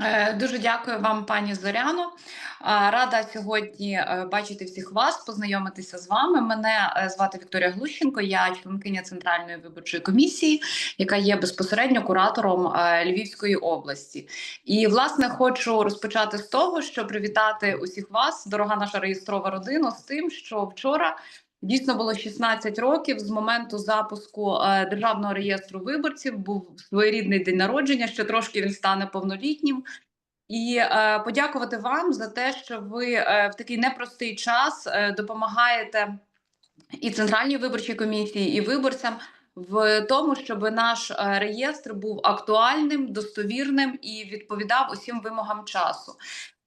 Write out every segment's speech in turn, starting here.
Е, Дуже дякую вам, пані Зоряно. Рада сьогодні е, бачити всіх вас, познайомитися з вами. Мене е, звати Вікторія Глущенко, я членкиня Центральної виборчої комісії, яка є безпосередньо куратором е, Львівської області. І власне хочу розпочати з того, що привітати усіх вас, дорога наша реєстрова родина, з тим, що вчора. Дійсно було 16 років з моменту запуску е, державного реєстру виборців. Був своєрідний день народження. Ще трошки він стане повнолітнім. І е, подякувати вам за те, що ви е, в такий непростий час е, допомагаєте і центральній виборчій комісії, і виборцям в тому, щоб наш е, реєстр був актуальним, достовірним і відповідав усім вимогам часу.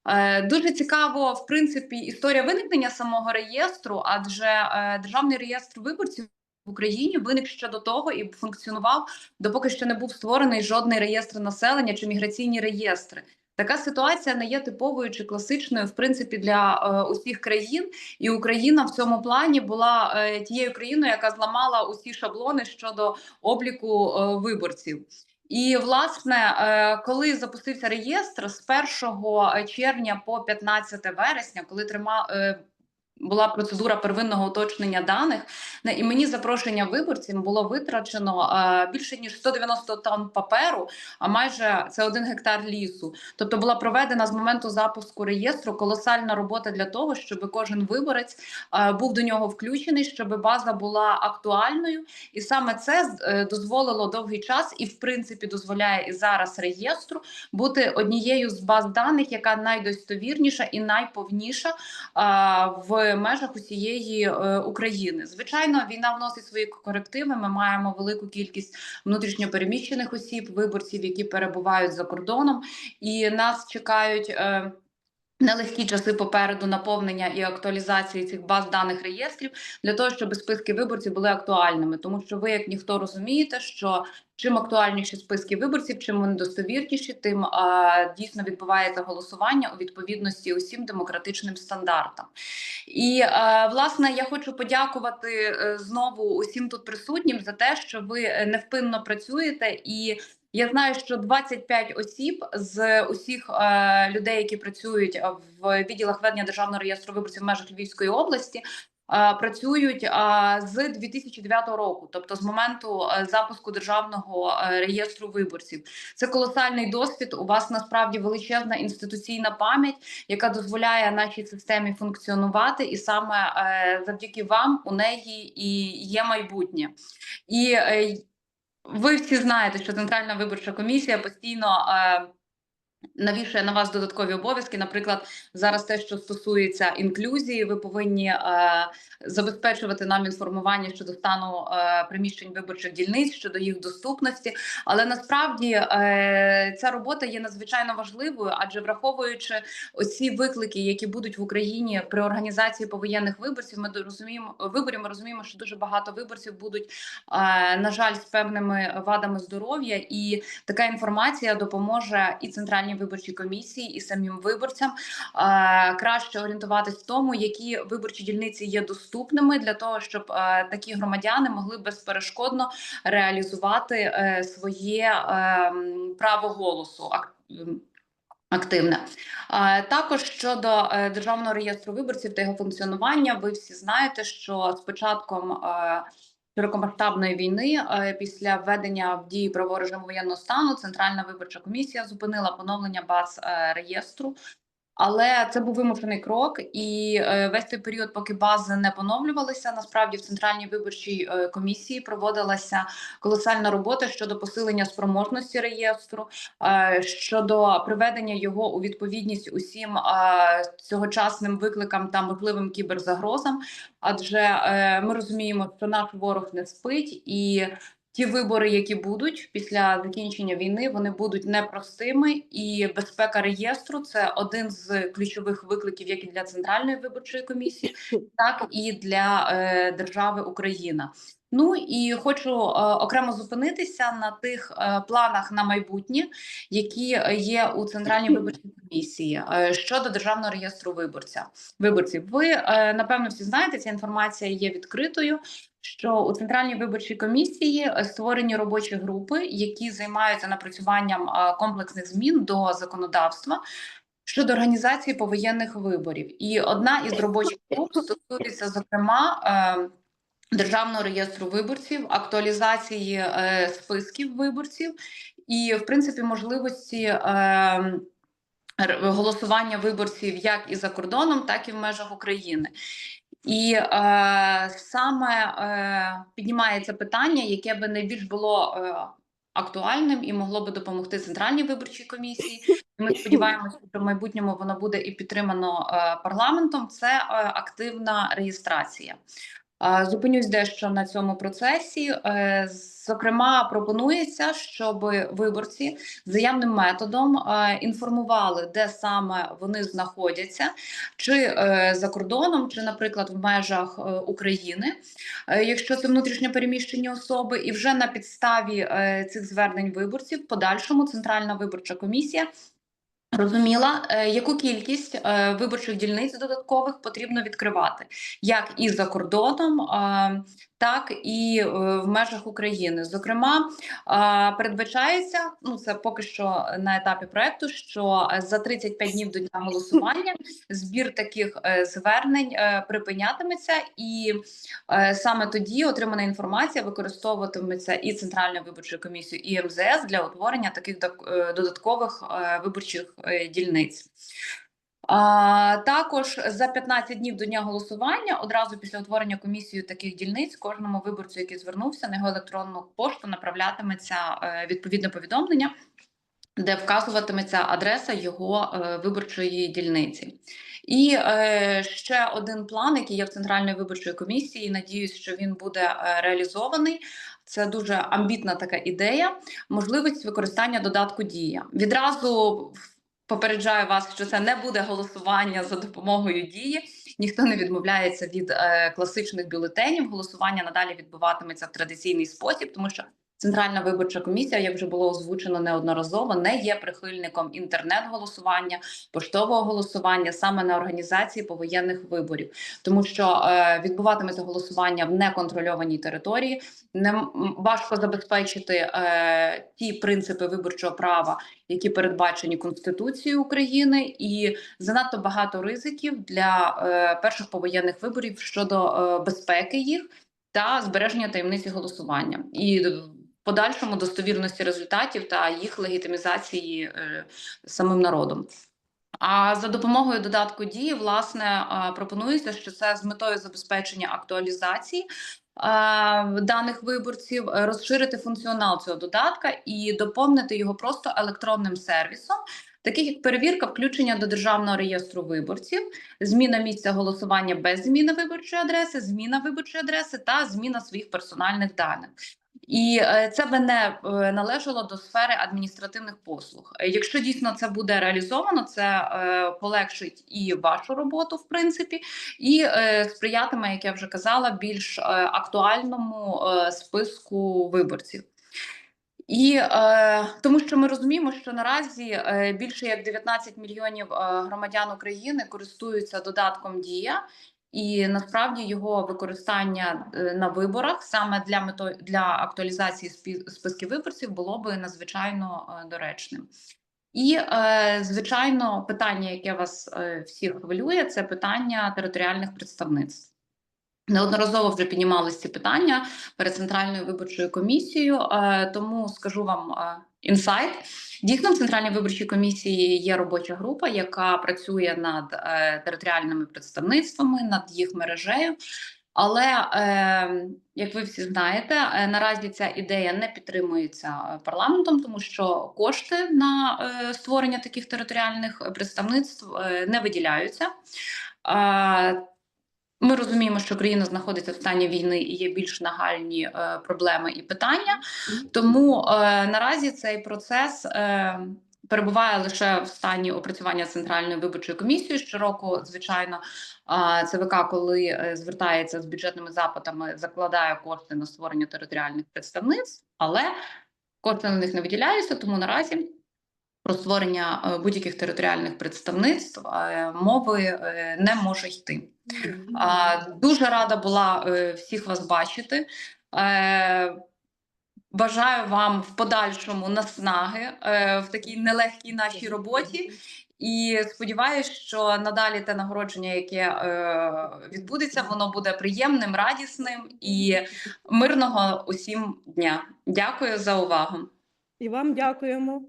Е, Дуже цікаво, в принципі, історія виникнення самого реєстру, адже е, державний реєстр виборців в Україні виник ще до того і функціонував, допоки ще не був створений жодний реєстр населення чи міграційні реєстри. Така ситуація не є типовою чи класичною, в принципі, для е, усіх країн, і Україна в цьому плані була е, тією країною, яка зламала усі шаблони щодо обліку е, виборців. І власне, е, коли запустився реєстр з 1 червня по 15 вересня, коли трима е, була процедура первинного уточнення даних, на імені запрошення виборців було витрачено більше ніж 190 тонн паперу, а майже це один гектар лісу. Тобто була проведена з моменту запуску реєстру колосальна робота для того, щоб кожен виборець був до нього включений, щоб база була актуальною, і саме це е, дозволило довгий час, і в принципі дозволяє і зараз реєстру бути однією з баз даних, яка найдостовірніша і найповніша е, в межах усієї е, України. Звичайно, війна вносить свої корективи. Ми маємо велику кількість внутрішньопереміщених осіб, виборців, які перебувають за кордоном, і нас чекають. Нелегкі часи попереду наповнення і актуалізації цих баз даних реєстрів для того, щоб списки виборців були актуальними, тому що ви, як ніхто, розумієте, що чим актуальніші списки виборців, чим вони достовірніші, тим а, дійсно відбувається голосування у відповідності усім демократичним стандартам. І а, власне я хочу подякувати е, знову усім тут присутнім за те, що ви е, невпинно працюєте і. Я знаю, що 25 осіб з усіх е, людей, які працюють в відділах ведення державного реєстру виборців в межах Львівської області, е, працюють е, з 2009 року, тобто з моменту е, запуску державного е, реєстру виборців. Це колосальний досвід. У вас насправді величезна інституційна пам'ять, яка дозволяє нашій системі функціонувати, і саме е, завдяки вам у неї і є майбутнє. І е, ви всі знаєте, що Центральна виборча комісія постійно е, навішує на вас додаткові обов'язки. Наприклад, зараз те, що стосується інклюзії, ви повинні е, забезпечувати нам інформування щодо стану е, приміщень виборчих дільниць, щодо їх доступності. Але насправді е, ця робота є надзвичайно важливою, адже враховуючи оці виклики, які будуть в Україні при організації повоєнних виборців, ми розуміємо виборів. Ми розуміємо, що дуже багато виборців будуть е, на жаль з певними вадами здоров'я, і така інформація допоможе і центральній виборчій комісії, і самим виборцям краще орієнтуватись в тому, які виборчі дільниці є доступними для того, щоб такі громадяни могли безперешкодно реалізувати е, своє е, право голосу. Ак- Активне також щодо е, державного реєстру виборців та його функціонування, ви всі знаєте, що з початком широкомасштабної війни е, після введення в дії правового режиму воєнного стану Центральна виборча комісія зупинила поновлення баз е, реєстру. Але це був вимушений крок, і е, весь той період, поки бази не поновлювалися, насправді в центральній виборчій е, комісії проводилася колосальна робота щодо посилення спроможності реєстру, е, щодо приведення його у відповідність усім цьогочасним викликам та можливим кіберзагрозам. Адже ми розуміємо, що наш ворог не спить і. Ті вибори, які будуть після закінчення війни, вони будуть непростими, і безпека реєстру це один з ключових викликів, як і для центральної виборчої комісії, так і для е, держави Україна. Ну і хочу е, окремо зупинитися на тих е, планах на майбутнє, які є у центральній виборчій комісії е, щодо державного реєстру виборця виборців. Ви е, напевно всі знаєте, ця інформація є відкритою. Що у центральній виборчій комісії е, створені робочі групи, які займаються напрацюванням комплексних змін до законодавства щодо організації повоєнних виборів. І одна із робочих груп стосується зокрема. Державного реєстру виборців, актуалізації списків виборців і, в принципі, можливості е, р- голосування виборців як і за кордоном, так і в межах України. І е, саме е, піднімається питання, яке би найбільш було е, актуальним і могло би допомогти центральній виборчій комісії. Ми сподіваємося, що в майбутньому воно буде і підтримано е, парламентом. Це е, активна реєстрація. Зупинюсь дещо на цьому процесі. Е, Зокрема, пропонується, щоб виборці заявним методом е, інформували, де саме вони знаходяться, чи е, за кордоном, чи, наприклад, в межах України, якщо це внутрішньо переміщені особи, і вже на підставі цих звернень виборців, в подальшому Центральна виборча комісія. Розуміла, е, яку кількість е, виборчих дільниць додаткових потрібно відкривати, як і за кордоном, е, так і в межах України. Зокрема, передбачається, ну це поки що на етапі проекту, що за 35 днів до дня голосування збір таких звернень припинятиметься, і саме тоді отримана інформація використовуватиметься і Центральною виборчою комісією, і МЗС для утворення таких додаткових виборчих дільниць. А, також за 15 днів до дня голосування, одразу після утворення комісією таких дільниць, кожному виборцю, який звернувся на його електронну пошту, направлятиметься е, відповідне повідомлення, де вказуватиметься адреса його е, виборчої дільниці. І е, ще один план, який є в Центральної виборчої комісії. Надіюсь, що він буде е, реалізований. Це дуже амбітна така ідея. Можливість використання додатку дія. Відразу попереджаю вас, що це не буде голосування за допомогою дії. Ніхто не відмовляється від е, класичних бюлетенів. Голосування надалі відбуватиметься в традиційний спосіб, тому що Центральна виборча комісія, як вже було озвучено неодноразово, не є прихильником інтернет-голосування, поштового голосування саме на організації повоєнних виборів, тому що е, відбуватиметься голосування в неконтрольованій території. Не важко забезпечити е, ті принципи виборчого права, які передбачені Конституцією України, і занадто багато ризиків для е, перших повоєнних виборів щодо е, безпеки їх та збереження таємниці голосування і подальшому достовірності результатів та їх легітимізації е, самим народом. А за допомогою додатку дії, власне, е, пропонується, що це з метою забезпечення актуалізації е, даних виборців, розширити функціонал цього додатка і доповнити його просто електронним сервісом, таких як перевірка включення до державного реєстру виборців, зміна місця голосування без зміни виборчої адреси, зміна виборчої адреси та зміна своїх персональних даних. І е, це би не е, належало до сфери адміністративних послуг. Е, Якщо дійсно це буде реалізовано, це полегшить і вашу роботу, в принципі, і сприятиме, як я вже казала, більш актуальному списку виборців. І е, тому, що ми розуміємо, що наразі більше як 19 мільйонів громадян України користуються додатком Дія, і насправді його використання е, на виборах саме для мето для актуалізації списків виборців було би надзвичайно е, доречним. І, е, звичайно, питання, яке вас всіх хвилює, це питання територіальних представництв. Неодноразово вже піднімались ці питання перед центральною виборчою комісією, тому скажу вам інсайт. Дійсно, в центральній виборчій комісії є робоча група, яка працює над е, територіальними представництвами, над їх мережею. Але е, як ви всі знаєте, е, наразі ця ідея не підтримується е, парламентом, тому що кошти на е, створення таких територіальних представництв е, не виділяються. Е, ми розуміємо, що країна знаходиться в стані війни і є більш нагальні е, проблеми і питання. Тому е, наразі цей процес е, перебуває лише в стані опрацювання центральною виборчою комісією. Щороку, звичайно, а, ЦВК, коли е, звертається з бюджетними запитами, закладає кошти на створення територіальних представництв, але кошти на них не виділяються, тому наразі. Про створення е, будь-яких територіальних представництв е, мови е, не може йти. Дуже рада була всіх вас бачити. Бажаю вам в подальшому наснаги в такій нелегкій нашій роботі. І сподіваюся, що надалі те нагородження, яке е, відбудеться, воно буде приємним, радісним і мирного усім дня. Дякую за увагу. І вам дякуємо.